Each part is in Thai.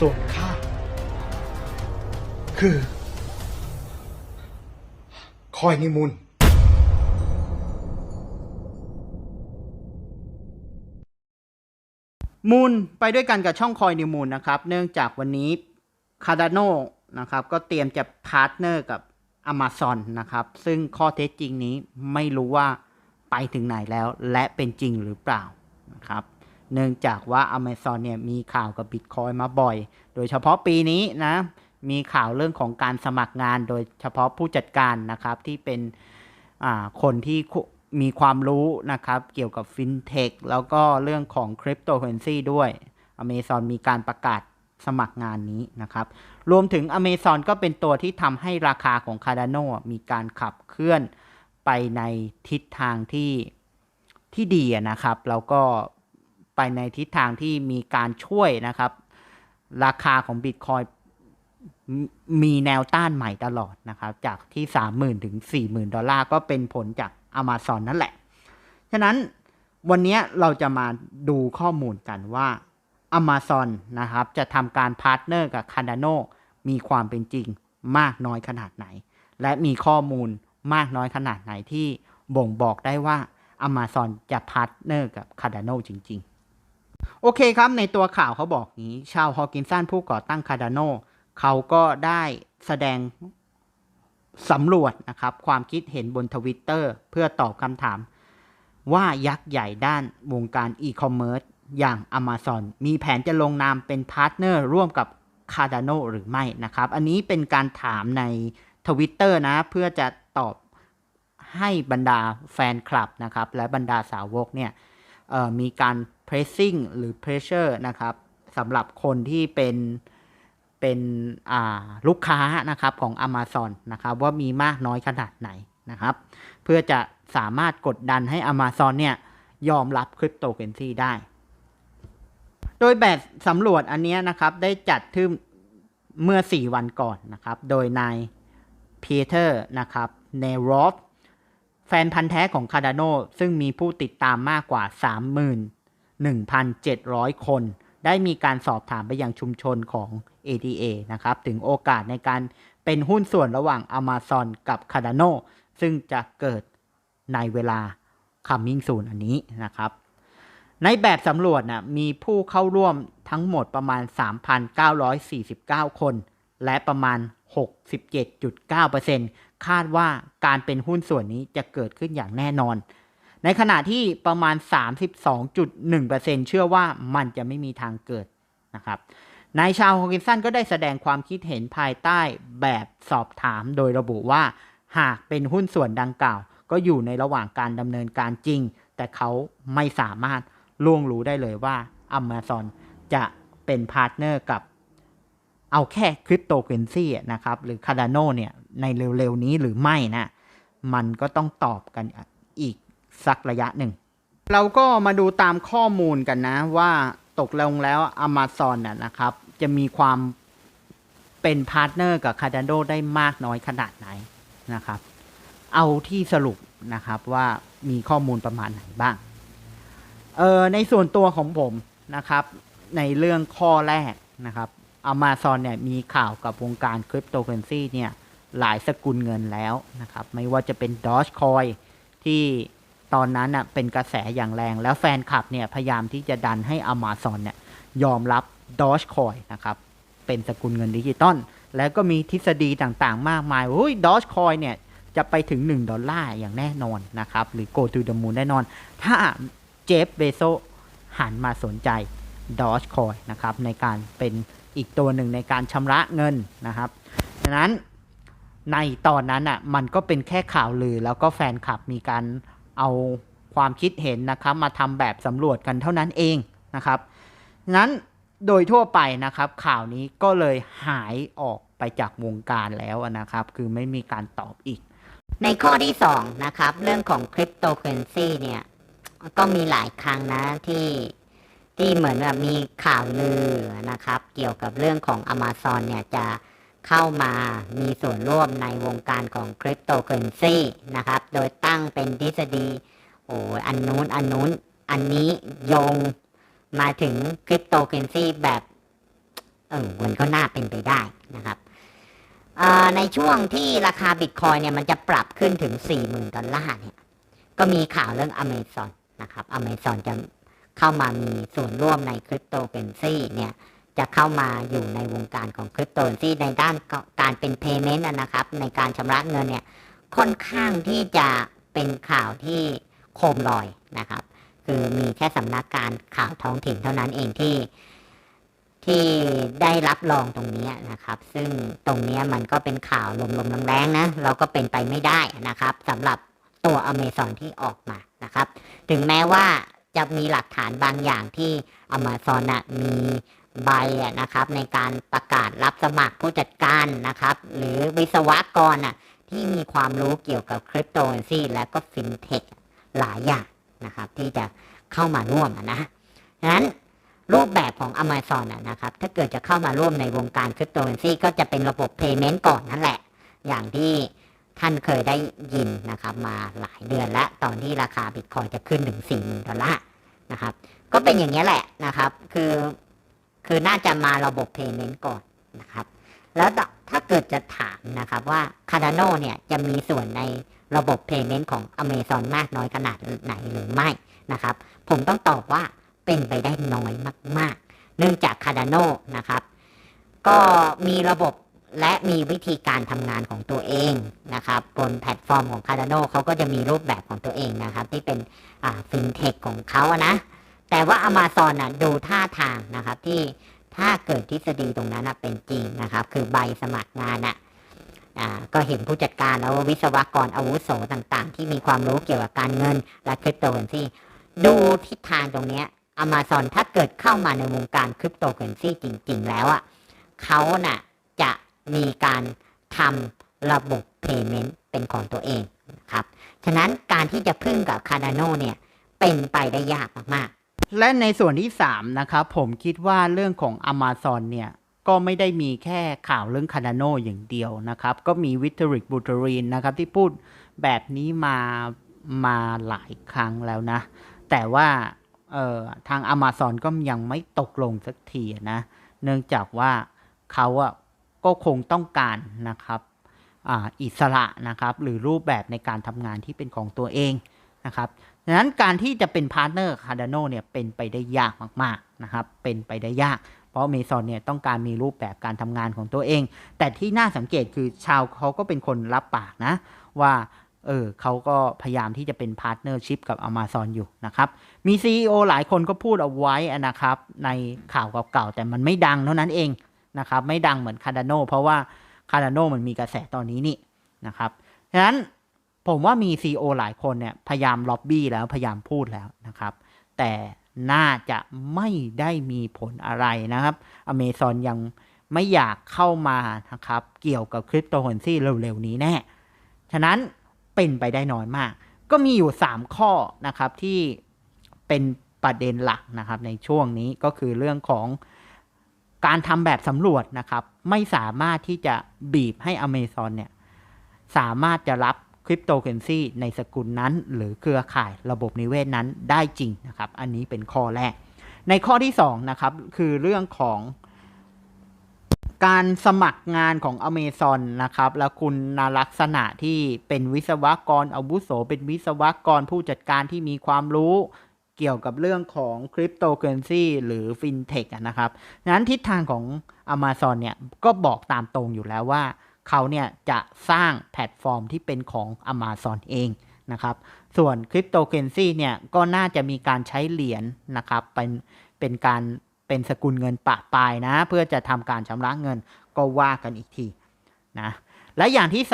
ส่วนข้าคือ คอยนิมุนมูลไปด้วยกันกับช่องคอยนิวมูลนะครับ เนื่องจากวันนี้คา r ด a โนนะครับก็เตรียมจะพาร์ทเนอร์กับ Amazon นะครับ ซึ่งข้อเท็จจริงนี้ไม่รู้ว่าไปถึงไหนแล้วและเป็นจริงหรือเปล่านะครับ เนื่องจากว่า Amazon เนี่ยมีข่าวกับ Bitcoin มาบ่อย โดยเฉพาะปีนี้นะ มีข่าวเรื่องของการสมัครงาน โดยเฉพาะผู้จัดการนะครับที่เป็นคนที่มีความรู้นะครับเกี่ยวกับฟินเทคแล้วก็เรื่องของคริปโตเคอเรนซีด้วย Amazon มีการประกาศสมัครงานนี้นะครับ รวมถึง Amazon ก็เป็นตัวที่ทำให้ราคาของ Cardano อะมีการขับเคลื่อนไปในทิศทางที่ที่ดีนะครับ แล้วก็ ไปในทิศทางที่มีการช่วยนะครับ ราคาของ Bitcoin มมีแนวต้านใหม่ตลอดนะครับ จากที่ 30,000 ถึง 40,000 ดอลลาร์ก็เป็นผลจาก Amazon นั่นแหละ ฉะนั้นวันนี้เราจะมาดูข้อมูลกันว่า Amazon นะครับ จะทำการพาร์ทเนอร์กับ Cardano มีความเป็นจริงมากน้อยขนาดไหน และมีข้อมูลมากน้อยขนาดไหนที่บ่งบอกได้ว่า Amazon จะพาร์ทเนอร์กับ Cardano จริง ๆ โอเคครับ ในตัวข่าวเขาบอกงี้ ชาวฮอกินสันผู้ก่อตั้ง Cardano เขาก็ได้แสดงสำรวจนะครับ ความคิดเห็นบนทวิตเตอร์เพื่อตอบคำถาม ว่ายักษ์ใหญ่ด้านวงการอีคอมเมิร์ซอย่าง Amazon มีแผนจะลงนามเป็นพาร์ทเนอร์ร่วมกับ Cardano หรือไม่นะครับ อันนี้เป็นการถามในทวิตเตอร์นะ เพื่อจะตอบให้บรรดาแฟนคลับนะครับ และบรรดาสาวกเนี่ย มีการ pressing หรือ pressure นะครับสำหรับคนที่เป็นเป็นลูกค้านะครับของ Amazon นะครับว่ามีมากน้อยขนาดไหนนะครับ เพื่อจะสามารถกดดันให้ Amazon เนี่ยยอมรับคริปโตเคอเรนซีได้ โดยแบบสำรวจอันนี้นะครับได้จัดขึ้นเมื่อ 4 วันก่อนนะครับ โดยนายพีเตอร์นะครับเนรอฟ แฟนพันธ์แท้ของ Cardano ซึ่งมีผู้ติดตามมากกว่า 31,700 คน ได้มีการสอบถามไปยังชุมชนของ ADA นะครับ ถึงโอกาสในการเป็นหุ้นส่วนระหว่าง Amazon กับ Cardano ซึ่งจะเกิดในเวลา coming soon อันนี้นะครับ ในแบบสำรวจนะมีผู้เข้าร่วมทั้งหมดประมาณ 3,949 คน และประมาณ 67.9% คาดว่าการเป็นหุ้นส่วนนี้จะเกิดขึ้นอย่างแน่นอน ในขณะที่ประมาณ 32.1%เชื่อว่ามันจะไม่มีทางเกิดนะครับนายชาวฮอกินสันก็ได้แสดงความคิดเห็นภายใต้แบบสอบถามโดยระบุว่า หากเป็นหุ้นส่วนดังกล่าว ก็อยู่ในระหว่างการดำเนินการจริง แต่เขาไม่สามารถล่วงรู้ได้เลยว่า Amazon จะเป็นพาร์ทเนอร์กับ เอาแค่คริปโตเคอเรนซีนะครับ หรือ Cardano เนี่ยในเร็วๆนี้หรือไม่นะ มันก็ต้องตอบกันอีกสักระยะหนึ่ง เราก็มาดูตามข้อมูลกันนะว่าตกลงแล้ว Amazon น่ะนะครับ จะมีความเป็นพาร์ทเนอร์กับ Cardano ได้มากน้อยขนาดไหนนะครับ เอาที่สรุปนะครับว่ามีข้อมูลประมาณไหนบ้างเออในส่วนตัวของผมนะครับ ในเรื่องข้อแรกนะครับ Amazon เนี่ยมีข่าวกับวงการคริปโตเคอเรนซีเนี่ยหลายสกุลเงินแล้วนะครับ ไม่ว่าจะเป็น Dogecoin ที่ตอนนั้นน่ะเป็นกระแสอย่างแรง แล้วแฟนคลับเนี่ยพยายามที่จะดันให้ Amazon เนี่ยยอมรับ Dogecoin นะครับ เป็นสกุลเงินดิจิตอลแล้วก็มีทฤษฎีต่างๆ มากมายว่าเฮ้ย Dogecoin เนี่ยจะไปถึง 1 ดอลลาร์อย่างแน่นอนนะครับ หรือ go to the moon แน่นอน ถ้าเจฟเบโซหันมาสนใจ Dogecoin นะครับในการเป็น อีกตัวหนึ่งในการชำระเงินนะครับดังนั้นในตอนนั้นอะมันก็เป็นแค่ข่าวลือแล้วก็แฟนคลับมีการเอาความคิดเห็นนะครับมาทำแบบสำรวจกันเท่านั้นเองนะครับนั้นโดยทั่วไปนะครับ ข่าวนี้ก็เลยหายออกไปจากวงการแล้วนะครับ คือไม่มีการตอบอีก ในข้อที่สองนะครับ เรื่องของคริปโตเคอเรนซีเนี่ย ก็มีหลายครั้งนะที่ ที่เหมือนแบบมีข่าวลือนะครับ เกี่ยวกับเรื่องของ Amazon เนี่ยจะเข้ามามีส่วนร่วมในวงการของคริปโตเคอเรนซีนะครับ โดยตั้งเป็นทฤษฎีโอ้ยอันนู้นอันนู้นอันนี้โยงมาถึงคริปโตเคอเรนซีแบบเออมันก็น่าเป็นไปได้นะครับในช่วงที่ราคาบิตคอยเนี่ยมันจะปรับขึ้นถึง 40,000 ดอลลาร์เนี่ยก็มีข่าวเรื่องอเมซอนนะครับอเมซอนจะ เข้ามามีส่วนร่วมในคริปโตเคอเรนซีเนี่ยจะเข้ามาอยู่ในวงการของคริปโตเคอเรนซีในด้านการเป็น payment อะนะครับ ในการชำระเงินเนี่ยค่อนข้างที่จะเป็นข่าวที่โคมลอยนะครับ คือมีแค่สำนักการข่าวท้องถิ่นเท่านั้นเองที่ที่ได้รับรองตรงนี้นะครับ ซึ่งตรงนี้มันก็เป็นข่าวลมๆแรงๆนะ เราก็เป็นไปไม่ได้นะครับสำหรับตัวอเมซอนที่ออกมานะครับ ถึงแม้ว่า จะมีหลักฐานบางอย่างที่อเมซอนมีใบนะครับ ในการประกาศรับสมัครผู้จัดการนะครับ หรือวิศวกรนะที่มีความรู้เกี่ยวกับคริปโตเคอเรนซีและก็ฟินเทคหลายอย่างนะครับ ที่จะเข้ามาร่วมอะนะฉะนั้นรูปแบบของ Amazon นนะครับ ถ้าเกิดจะเข้ามาร่วมในวงการคริปโตเคอเรนซีก็จะเป็นระบบ Payment ก่อนนั่นแหละ อย่างที่ ท่านเคยได้ยินนะครับมาหลายเดือนแล้วตอนที่ราคาบิตคอยจะขึ้นถึง40,000ดอลลาร์นะครับ ก็เป็นอย่างนี้แหละนะครับ คือคือน่าจะมาระบบ Payment ก่อนนะครับ แล้วถ้าเกิดจะถามนะครับว่า Cardano เนี่ยจะมีส่วนในระบบ Payment ของ Amazon มากน้อยขนาดไหนหรือไม่นะครับ ผมต้องตอบว่าเป็นไปได้น้อยมาก ๆ เนื่องจาก Cardano นะครับ ก็มีระบบ และมีวิธีการทำงานของตัวเองนะครับ บนแพลตฟอร์มของ Cardano เขาก็จะมีรูปแบบของตัวเองนะครับ ที่เป็นฟินเทคของเขาอะนะ แต่ว่า Amazon น่ะดูท่าทางนะครับ ที่ถ้าเกิดทฤษฎีตรงนั้นนะเป็นจริงนะครับ คือใบสมัครงานอะอ่าก็เห็นผู้จัดการแล้ววิศวกรอาวุโสต่างๆ ที่มีความรู้เกี่ยวกับการเงินและคริปโตเคอเรนซีดูทิศทางตรงนี้ย Amazon ถ้าเกิดเข้ามาในวงการคริปโตเคอเรนซีจริง ๆ แล้วอะเขาน่ะจะ มีการทำระบบ Payment เป็นของตัวเองนะครับ ฉะนั้นการที่จะพึ่งกับ Cardano เนี่ยเป็นไปได้ยากมากๆ และในส่วนที่ 3 นะครับ ผมคิดว่าเรื่องของ Amazon เนี่ยก็ไม่ได้มีแค่ข่าวเรื่อง Cardano อย่างเดียวนะครับ ก็มีวิทริกบูตรีนนะครับที่พูดแบบนี้มามาหลายครั้งแล้วนะ แต่ว่าทาง Amazon ก็ยังไม่ตกลงสักทีนะ เนื่องจากว่าเขาอะ ก็คงต้องการนะครับอ,อิสระนะครับ หรือรูปแบบในการทำงานที่เป็นของตัวเองนะครับดังนั้นการที่จะเป็นพาร์ทเนอร์คาร์ด o เนี่ยเป็นไปได้ยากมากๆนะครับ เป็นไปได้ยาก เพราะเมซอนเนี่ยต้องการมีรูปแบบการทำงานของตัวเอง แต่ที่น่าสังเกตคือชาวเขาก็เป็นคนรับปากนะ ว่าเออเขาก็พยายามที่จะเป็นพาร์ทเนอร์ชิพกับ Amazon อยู่นะครับ มี CEO หลายคนก็พูดเอาไว้นะครับ ในข่าวเก่าๆแต่มันไม่ดังเท่านั้นเอง นะครับไม่ดังเหมือนคาร์ด o เพราะว่าคาร์ด o มันมีกระแสตอนนี้นี่นะครับฉะนั้นผมว่ามี CEO หลายคนเนี่ยพยายามล็อบบี้แล้วพยายามพูดแล้วนะครับ แต่น่าจะไม่ได้มีผลอะไรนะครับอเมซอนยังไม่อยากเข้ามานะครับเกี่ยวกับคริปโตเคอเรนซีเร็วๆนี้แน่ ฉะนั้นเป็นไปได้น้อยมาก ก็มีอยู่ 3 ข้อนะครับที่เป็นประเด็นหลักนะครับในช่วงนี้ก็คือเรื่องของ การทำแบบสำรวจนะครับ ไม่สามารถที่จะบีบให้อเมซอนเนี่ย สามารถจะรับคริปโตเคอเรนซีในสกุลนั้น หรือเครือข่ายระบบนิเวศนั้นได้จริงนะครับ อันนี้เป็นข้อแรก ในข้อที่2นะครับ คือเรื่องของการสมัครงานของ a เม z o n นะครับ แล้วคุณนลักษณะที่เป็นวิศวกรอาวุโส เป็นวิศวกรผู้จัดการที่มีความรู้ เกี่ยวกับเรื่องของคริปโตเคอเรนซีหรือฟินเทคนะครับงนั้นทิศทางของ Amazon เนี่ยก็บอกตามตรงอยู่แล้วว่า เขาเนี่ยจะสร้างแพลตฟอร์มที่เป็นของ Amazon เองนะครับ ส่วนคริปโตเคอเรนซีเนี่ยก็น่าจะมีการใช้เหรียญนะครับเป็นเป็นการเป็นสกุลเงินปะปลายนะ เพื่อจะทำการชำระเงินก็ว่ากันอีกทีนะและอย่างที่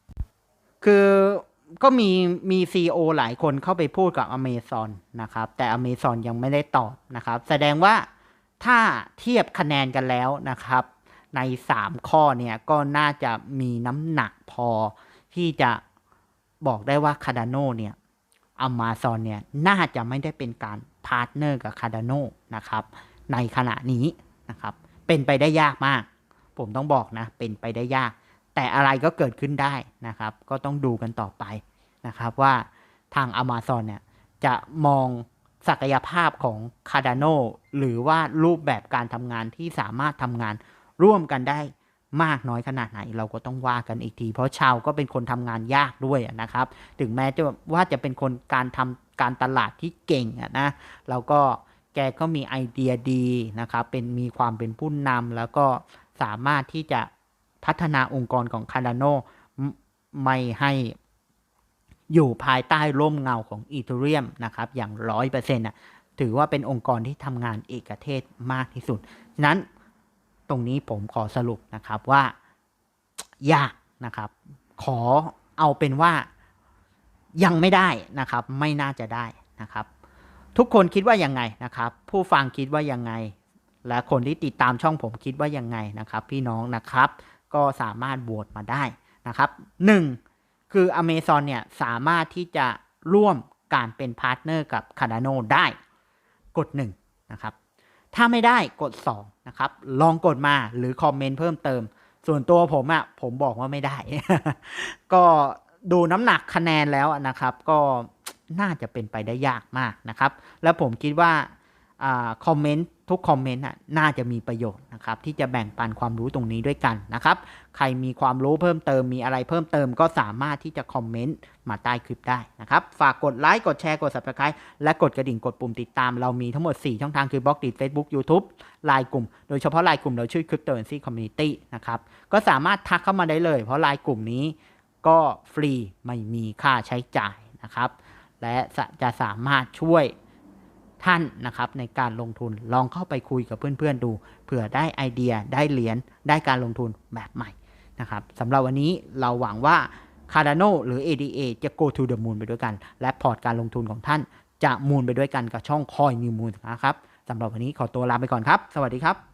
3 คือ ก็มีมีซีอหลายคนเข้าไปพูดกับ Amazon นะครับ แต่ Amazon ยังไม่ได้ตอบนะครับ แสดงว่าถ้าเทียบคะแนนกันแล้วนะครับ ใน 3 ข้อเนี่ยก็น่าจะมีน้ำหนักพอที่จะบอกได้ว่า Cardano เนี่ย Amazon เนี่ยน่าจะไม่ได้เป็นการพาร์ทเนอร์กับ Cardano นะครับในขณะนี้นะครับ เป็นไปได้ยากมาก ผมต้องบอกนะ เป็นไปได้ยาก แต่อะไรก็เกิดขึ้นได้นะครับ ก็ต้องดูกันต่อไปนะครับว่าทาง Amazon เนี่ยจะมองศักยภาพของ Cardano หรือว่ารูปแบบการทำงานที่สามารถทำงานร่วมกันได้มากน้อยขนาดไหนเราก็ต้องว่ากันอีกที เพราะชาวก็เป็นคนทำงานยากด้วยนะครับ ถึงแม้จะว่าจะเป็นคนการทำการตลาดที่เก่งนะแล้วก็แกก็มีไอเดียดีนะครับเป็นมีความเป็นผู้นำแล้วก็สามารถที่จะ พัฒนาองค์กรของ Cardano ไม่ไม่ให้อยู่ภายใต้ร่มเงาของอี h เรียมนะครับ อย่างร้อยเปอร์เซ็นต์ถือว่าเป็นองค์กรที่ทำงานเอกเทศมากที่สุด ฉะนั้นตรงนี้ผมขอสรุปนะครับว่ายากนะครับ ขอเอาเป็นว่ายังไม่ได้นะครับ ไม่น่าจะได้นะครับ ทุกคนคิดว่ายังไงนะครับ ผู้ฟังคิดว่ายังไง และคนที่ติดตามช่องผมคิดว่ายังไงนะครับ พี่น้องนะครับ ก็สามารถโหวตมาได้นะครับหนึ่งคือ Amazon เนี่ยสามารถที่จะร่วมการเป็นพาร์ทเนอร์กับ Cardano ได้กด 1 นะครับ ถ้าไม่ได้กด 2 นะครับ ลองกดมาหรือคอมเมนต์เพิ่มเติม ส่วนตัวผมอะ่ะผมบอกว่าไม่ได้ ก็ดูน้ำหนักคะแนนแล้วนะครับ ก็น่าจะเป็นไปได้ยากมากนะครับ แล้วผมคิดว่าอาคอมเมนต์ ทุกคอมเมนต์อะน่าจะมีประโยชน์นะครับที่จะแบ่งปันความรู้ตรงนี้ด้วยกันนะครับ ใครมีความรู้เพิ่มเติมมีอะไรเพิ่มเติมก็สามารถที่จะคอมเมนต์มาใต้คลิปได้นะครับ ฝากกดไลค์กดแชร์กด subscribe และกดกระดิ่งกดปุ่มติดตามเรามีทั้งหมด 4 ช่องทางคือบล็อกดี Facebook YouTube ไลน์กลุ่ม โดยเฉพาะไลน์กลุ่มเราชื่อ Cryptocurrency Community นะครับก็สามารถทักเข้ามาได้เลย เพราะไลน์กลุ่มนี้ก็ฟรีไม่มีค่าใช้จ่ายนะครับและจะสามารถช่วย ท่านนะครับในการลงทุนลองเข้าไปคุยกับเพื่อนๆดู เผื่อได้ไอเดียได้เหรียญได้การลงทุนแบบใหม่นะครับสำหรับวันนี้เราหวังว่า Cardano หรือ ADA จะ go to the moon ไปด้วยกัน และพอร์ตการลงทุนของท่านจะมูนไปด้วยกันกับช่องคอยมีมูลนะครับสำหรับวันนี้ขอตัวลาไปก่อนครับ สวัสดีครับ